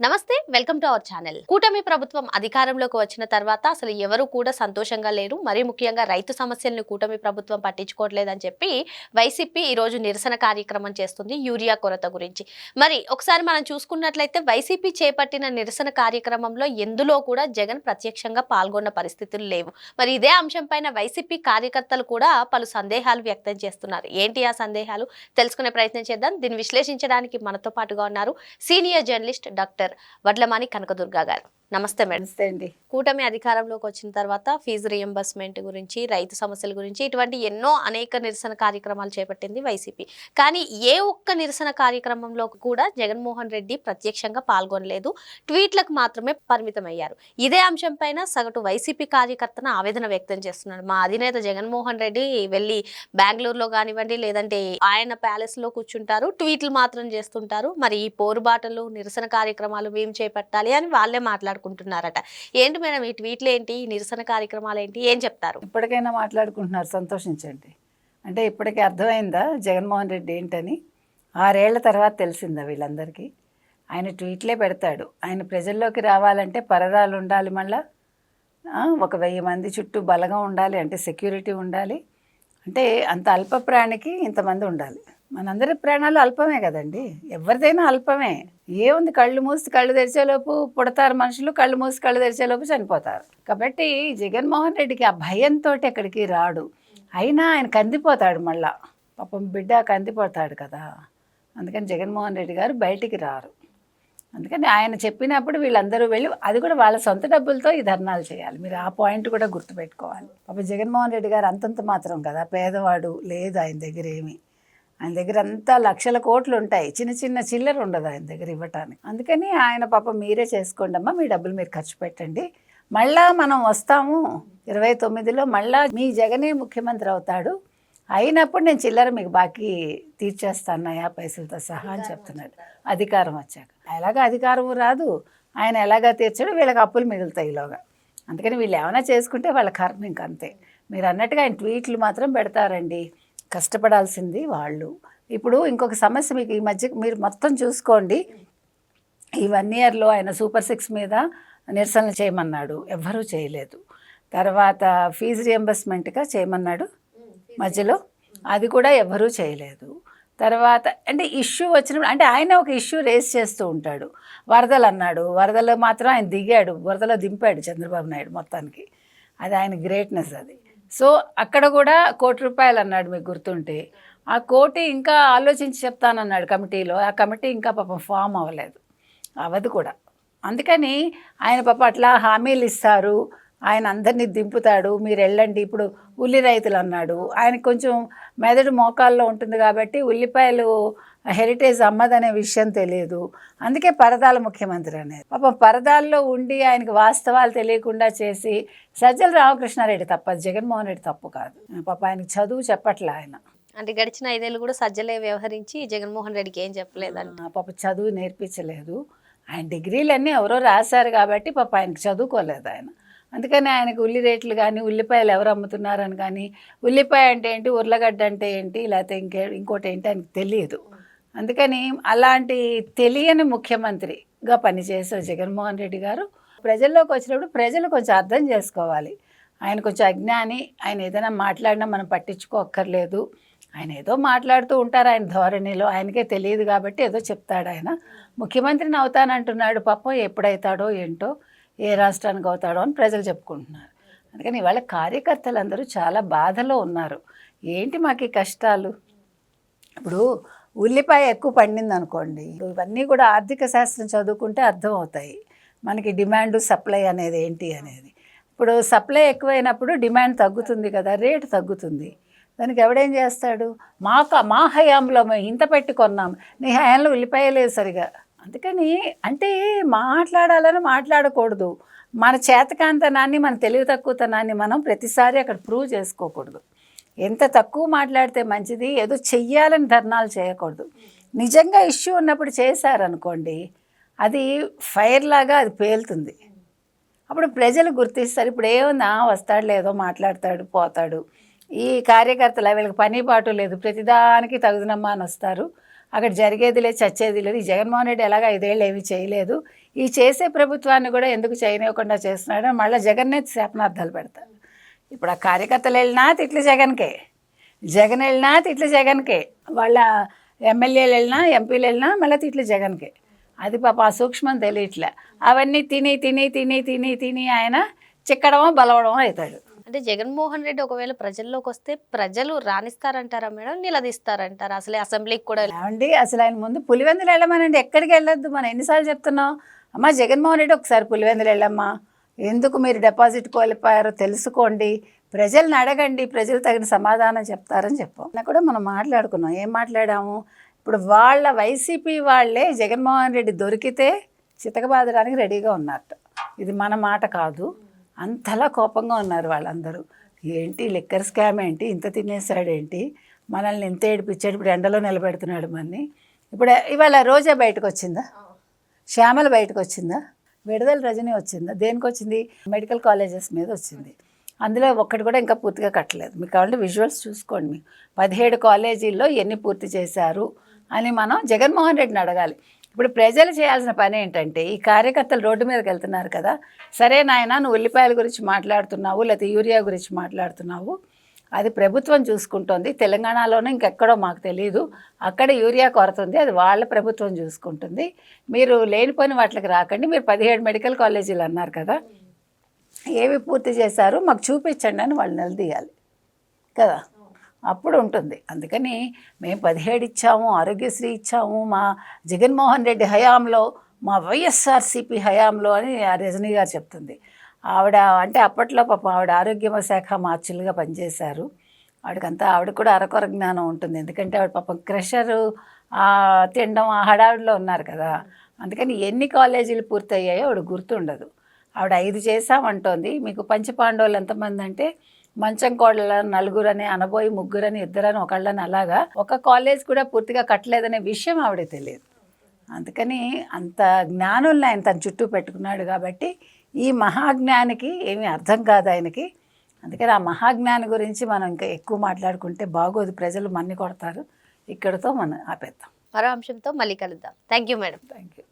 నమస్తే welcome to our channel. కూటమి ప్రభుత్వం అధికారంలోకి వచ్చిన తర్వాత అసలు ఎవరు కూడా సంతోషంగా లేరు. మరీ ముఖ్యంగా రైతు సమస్యలను కూటమి ప్రభుత్వం పట్టించుకోవట్లేదని చెప్పి వైసీపీ ఈ రోజు నిరసన కార్యక్రమం చేస్తుంది యూరియా కొరత గురించి. మరి ఒకసారి మనం చూసుకున్నట్లయితే వైసీపీ చేపట్టిన నిరసన కార్యక్రమంలో ఎందులో కూడా జగన్ ప్రత్యక్షంగా పాల్గొన్న పరిస్థితులు లేవు. మరి ఇదే అంశం పైన వైసీపీ కార్యకర్తలు కూడా పలు సందేహాలు వ్యక్తం చేస్తున్నారు. ఏంటి ఆ సందేహాలు? తెలుసుకునే ప్రయత్నం చేద్దాం. దీన్ని విశ్లేషించడానికి మనతో పాటుగా ఉన్నారు senior journalist doctor Vadlamani Kanakadurga గారు. నమస్తే మేడం. నమస్తే అండి. కూటమి అధికారంలోకి వచ్చిన తర్వాత ఫీజు రియంబర్స్మెంట్ గురించి రైతు సమస్యల గురించి ఇటువంటి ఎన్నో అనేక నిరసన కార్యక్రమాలు చేపట్టింది వైసీపీ. కానీ ఏ ఒక్క నిరసన కార్యక్రమంలో కూడా జగన్మోహన్ రెడ్డి ప్రత్యక్షంగా పాల్గొనలేదు. ట్వీట్లకు మాత్రమే పరిమితమయ్యారు. ఇదే అంశం పైన సగటు వైసీపీ కార్యకర్తన ఆవేదన వ్యక్తం చేస్తున్నాడు. మా అధినేత జగన్మోహన్ రెడ్డి వెళ్ళి బెంగళూరులో కానివ్వండి లేదంటే ఆయన ప్యాలెస్లో కూర్చుంటారు. ట్వీట్లు మాత్రం చేస్తుంటారు. మరి ఈ పోరుబాటలు నిరసన కార్యక్రమాలు మేము చేపట్టాలి అని వాళ్ళే మాట్లాడుకుంటున్నారట. ఏంటి మేడం ఈ ట్వీట్లు ఏంటి నిరసన కార్యక్రమాలు ఏంటి ఏం చెప్తారు? ఇప్పటికైనా మాట్లాడుకుంటున్నారు. సంతోషించండి. అంటే ఇప్పటికే అర్థమైందా జగన్మోహన్ రెడ్డి ఏంటని? ఆరేళ్ళ తర్వాత తెలిసిందా వీళ్ళందరికీ? ఆయన ట్వీట్లే పెడతాడు. ఆయన ప్రజల్లోకి రావాలంటే పరదాలు ఉండాలి మళ్ళా. ఒక వెయ్యి మంది చుట్టూ బలగం ఉండాలి. అంటే సెక్యూరిటీ ఉండాలి. అంటే అంత అల్ప ప్రాణికి ఇంతమంది ఉండాలి. మనందరి ప్రాణాలు అల్పమే కదండి. ఎవరిదైనా అల్పమే. ఏముంది కళ్ళు మూసి కళ్ళు తెరిచేలోపు పుడతారు మనుషులు కళ్ళు మూసి కళ్ళు తెరిచేలోపు చనిపోతారు. కాబట్టి జగన్మోహన్ రెడ్డికి ఆ భయంతో ఎక్కడికి రాడు. అయినా ఆయన కందిపోతాడు మళ్ళా. పాపం బిడ్డ కందిపోతాడు కదా. అందుకని జగన్మోహన్ రెడ్డి గారు బయటికి రారు. అందుకని ఆయన చెప్పినప్పుడు వీళ్ళందరూ వెళ్ళి అది కూడా వాళ్ళ సొంత డబ్బులతో ఈ ధర్నాలు చేయాలి. మీరు ఆ పాయింట్ కూడా గుర్తుపెట్టుకోవాలి. పాప జగన్మోహన్ రెడ్డి గారు అంతంత మాత్రం కదా. పేదవాడు లేదు ఆయన దగ్గర ఏమీ. ఆయన దగ్గర అంతా లక్షల కోట్లు ఉంటాయి. చిన్న చిన్న చిల్లర ఉండదు ఆయన దగ్గర ఇవ్వటానికి. అందుకని ఆయన పాప మీరే చేసుకోండి అమ్మా మీ డబ్బులు మీరు ఖర్చు పెట్టండి. మళ్ళా మనం వస్తాము. ఇరవై తొమ్మిదిలో మళ్ళా మీ జగనే ముఖ్యమంత్రి అవుతాడు. అయినప్పుడు నేను చిల్లర మీకు బాకీ తీర్చేస్తాను పైసలతో సహా అని చెప్తున్నాడు. అధికారం వచ్చాక. ఎలాగ అధికారం రాదు. ఆయన ఎలాగా తీర్చాడు వీళ్ళకి అప్పులు మిగులుతాయి ఈలోగా. అందుకని వీళ్ళు ఏమైనా చేసుకుంటే వాళ్ళ కర్మ ఇంక అంతే మీరు అన్నట్టుగా ఆయన ట్వీట్లు మాత్రం పెడతారండి. కష్టపడాల్సింది వాళ్ళు. ఇప్పుడు ఇంకొక సమస్య మీకు ఈ మధ్య మీరు మొత్తం చూసుకోండి. ఈ వన్ ఇయర్లో ఆయన సూపర్ సిక్స్ మీద నిరసనలు చేయమన్నాడు. ఎవ్వరూ చేయలేదు. తర్వాత ఫీజు రియంబర్స్మెంట్గా చేయమన్నాడు మధ్యలో. అది కూడా ఎవ్వరూ చేయలేదు. తర్వాత అంటే ఇష్యూ వచ్చినప్పుడు అంటే ఆయన ఒక ఇష్యూ రేస్ చేస్తూ ఉంటాడు. వరదలు అన్నాడు. వరదలో మాత్రం ఆయన దిగాడు. వరదలో దింపాడు చంద్రబాబు నాయుడు మొత్తానికి. అది ఆయన గ్రేట్నెస్ అది. సో అక్కడ కూడా కోటి రూపాయలు అన్నాడు మీకు గుర్తుంటే. ఆ కోటి ఇంకా ఆలోచించి చెప్తానన్నాడు కమిటీలో. ఆ కమిటీ ఇంకా పాపం ఫామ్ అవ్వలేదు. అవ్వదు కూడా. అందుకని ఆయన పాప అట్లా హామీలు ఇస్తారు. ఆయన అందరినీ దింపుతాడు. మీరు వెళ్ళండి. ఇప్పుడు ఉల్లి రైతులు అన్నాడు ఆయన కొంచెం మెదడు మోకాల్లో ఉంటుంది కాబట్టి ఉల్లిపాయలు హెరిటేజ్ అమ్మదనే విషయం తెలియదు. అందుకే పరదాల ముఖ్యమంత్రి అనేది. పాపం పరదాల్లో ఉండి ఆయనకి వాస్తవాలు తెలియకుండా చేసి సజ్జల రామకృష్ణారెడ్డి తప్ప జగన్మోహన్ రెడ్డి తప్పు కాదు. పాప ఆయనకి చదువు చెప్పట్లే ఆయన. అంటే గడిచిన ఐదేళ్ళు కూడా సజ్జలే వ్యవహరించి జగన్మోహన్ రెడ్డికి ఏం చెప్పలేదంట. ఆ, పాప చదువు నేర్పించలేదు. ఆయన డిగ్రీలన్నీ ఎవరో రాశారు కాబట్టి పాప ఆయనకి చదువుకోలేదు ఆయన. అందుకని ఆయనకు ఉల్లి రేట్లు కానీ ఉల్లిపాయలు ఎవరు అమ్ముతున్నారని కానీ ఉల్లిపాయ అంటే ఏంటి ఉర్లగడ్డ అంటే ఏంటి లేకపోతే ఇంకే ఇంకోటి ఏంటి ఆయనకు తెలియదు. అందుకని అలాంటి తెలియని ముఖ్యమంత్రిగా పనిచేసే జగన్మోహన్ రెడ్డి గారు ప్రజల్లోకి వచ్చినప్పుడు ప్రజలు కొంచెం అర్థం చేసుకోవాలి. ఆయన కొంచెం అజ్ఞాని ఆయన ఏదైనా మాట్లాడినా మనం పట్టించుకోక్కర్లేదు. ఆయన ఏదో మాట్లాడుతూ ఉంటారు ఆయన ధోరణిలో ఆయనకే తెలియదు కాబట్టి ఏదో చెప్తాడు ఆయన. ముఖ్యమంత్రిని అవుతానంటున్నాడు పాపం ఎప్పుడైతాడో ఏంటో ఏ రాష్ట్రానికి అవుతాడో అని ప్రజలు చెప్పుకుంటున్నారు. అందుకని ఇవాళ కార్యకర్తలందరూ చాలా బాధలో ఉన్నారు. ఏంటి మాకు ఈ కష్టాలు? ఇప్పుడు ఉల్లిపాయ ఎక్కువ పండింది అనుకోండి ఇవన్నీ కూడా ఆర్థిక శాస్త్రం చదువుకుంటే అర్థమవుతాయి. మనకి డిమాండ్ సప్లై అనేది ఏంటి అనేది. ఇప్పుడు సప్లై ఎక్కువైనప్పుడు డిమాండ్ తగ్గుతుంది కదా రేటు తగ్గుతుంది. దానికి ఎవడేం చేస్తాడు? మా మా హయాంలో మేము ఇంత పెట్టి కొన్నాం నీ హయాంలో ఉల్లిపాయలేదు సరిగా. అందుకని అంటే మాట్లాడాలని మాట్లాడకూడదు. మన చేతకాంతనాన్ని మన తెలివి తక్కువతనాన్ని మనం ప్రతిసారి అక్కడ ప్రూవ్ చేసుకోకూడదు. ఎంత తక్కువ మాట్లాడితే మంచిది? ఏదో చెయ్యాలని ధర్నాలు చేయకూడదు. నిజంగా ఇష్యూ ఉన్నప్పుడు చేశారనుకోండి అది ఫైర్ లాగా అది పేలుతుంది. అప్పుడు ప్రజలు గుర్తిస్తారు ఇప్పుడు ఏమన్నా వస్తాడు లేదో మాట్లాడతాడు పోతాడు. ఈ కార్యకర్తలు వీళ్ళకి పని పాటు లేదు ప్రతిదానికి తగుదనమ్మా అని వస్తారు. అక్కడ జరిగేది లేదు చచ్చేది లేదు. ఈ జగన్మోహన్ రెడ్డి ఎలాగ ఐదేళ్ళు ఏమీ చేయలేదు. ఈ చేసే ప్రభుత్వాన్ని కూడా ఎందుకు చేయనివ్వకుండా చేస్తున్నాడు? మళ్ళీ జగన్నే శాపనార్థాలు పెడతారు. ఇప్పుడు ఆ కార్యకర్తలు వెళ్ళినా తిట్లు జగన్కే. జగన్ వెళ్ళినా తిట్లు జగన్కే. వాళ్ళ ఎమ్మెల్యేలు వెళ్ళినా ఎంపీలు వెళ్ళినా మళ్ళీ తిట్లు జగన్కే. అది పాప ఆ సూక్ష్మం తెలియట్లే. అవన్నీ తిని తిని తిని తిని తిని ఆయన చిక్కడమో బలవడమో అవుతాడు. అంటే జగన్మోహన్ రెడ్డి ఒకవేళ ప్రజల్లోకి వస్తే ప్రజలు రాణిస్తారంటారా మేడం? నిలదీస్తారంటారా? అసలే అసెంబ్లీకి కూడా ఏమండి అసలు ఆయన ముందు పులివెందులు వెళ్ళమనండి. ఎక్కడికి వెళ్ళొద్దు? మనం ఎన్నిసార్లు చెప్తున్నాం? అమ్మా జగన్మోహన్ రెడ్డి ఒకసారి పులివెందులు వెళ్ళమ్మా. ఎందుకు మీరు డిపాజిట్ కోల్పోయారో తెలుసుకోండి. ప్రజల్ని అడగండి. ప్రజలు తగిన సమాధానం చెప్తారని చెప్పాం. కూడా మనం మాట్లాడుకున్నాం. ఏం మాట్లాడాము? ఇప్పుడు వాళ్ళ వైసీపీ వాళ్ళే జగన్మోహన్ రెడ్డి దొరికితే చితకబాదడానికి రెడీగా ఉన్నారట. ఇది మన మాట కాదు. అంతలా కోపంగా ఉన్నారు వాళ్ళందరూ. ఏంటి లిక్కర్ స్కామ్ ఏంటి? ఇంత తినేసాడు ఏంటి మనల్ని ఇంత ఏడిపించాడు. ఇప్పుడు ఎండలో నిలబెడుతున్నాడు మనని. ఇప్పుడు ఇవాళ రోజా బయటకు వచ్చిందా శ్యామల బయటకు వచ్చిందా విడుదల రజనీ వచ్చింది? దేనికి వచ్చింది? మెడికల్ కాలేజెస్ మీద వచ్చింది. అందులో ఒక్కటి కూడా ఇంకా పూర్తిగా కట్టలేదు. మీకు కావాలంటే విజువల్స్ చూసుకోండి మీకు పదిహేడు కాలేజీల్లో ఎన్ని పూర్తి చేశారు అని మనం జగన్మోహన్ రెడ్డిని అడగాలి. ఇప్పుడు ప్రజలు చేయాల్సిన పని ఏంటంటే ఈ కార్యకర్తలు రోడ్డు మీదకి వెళ్తున్నారు కదా. సరే నాయన నువ్వు ఉల్లిపాయల గురించి మాట్లాడుతున్నావు లేకపోతే యూరియా గురించి మాట్లాడుతున్నావు. అది ప్రభుత్వం చూసుకుంటుంది. తెలంగాణలోనే ఇంకెక్కడో మాకు తెలియదు అక్కడ యూరియా కొరత ఉంది అది వాళ్ళ ప్రభుత్వం చూసుకుంటుంది. మీరు లేనిపోయిన వాటికి రాకండి. మీరు పదిహేడు మెడికల్ కాలేజీలు అన్నారు కదా. ఏవి పూర్తి చేశారు? మాకు చూపించండి అని వాళ్ళు నిలదీయాలి కదా. అప్పుడు ఉంటుంది. అందుకని మేము పదిహేడు ఇచ్చాము ఆరోగ్యశ్రీ ఇచ్చాము. మా జగన్మోహన్ రెడ్డి హయాంలో మా వైఎస్ఆర్సీపీ హయాంలో అని ఆ రజనీ గారు చెప్తుంది. ఆవిడ అంటే అప్పట్లో పాపం ఆవిడ ఆరోగ్య శాఖ మార్చులుగా పనిచేశారు. ఆవిడకంతా ఆవిడ కూడా అరకొర జ్ఞానం ఉంటుంది. ఎందుకంటే ఆవిడ పాపం క్రషరు తినడం ఆ హడావిడిలో ఉన్నారు కదా. అందుకని ఎన్ని కాలేజీలు పూర్తయ్యాయో ఆవిడ గుర్తుండదు. ఆవిడ ఐదు చేసామంటోంది మీకు పంచపాండవులు ఎంతమంది అంటే మంచం కోడల నలుగురని అనబోయి ముగ్గురని ఇద్దరని ఒకళ్ళని అలాగా ఒక కాలేజ్ కూడా పూర్తిగా కట్టలేదనే విషయం ఆవిడ తెలియదు. అందుకని అంత జ్ఞానుల్ని ఆయన తన చుట్టూ పెట్టుకున్నాడు కాబట్టి ఈ మహాజ్ఞానికి ఏమీ అర్థం కాదు ఆయనకి. అందుకని ఆ మహాజ్ఞాని గురించి మనం ఇంకా ఎక్కువ మాట్లాడుకుంటే బాగోదు. ప్రజలు మన్ని కొడతారు. ఇక్కడితో మనం ఆపేద్దాం. మరో అంశంతో మళ్ళీ కలుద్దాం. Thank you madam thank you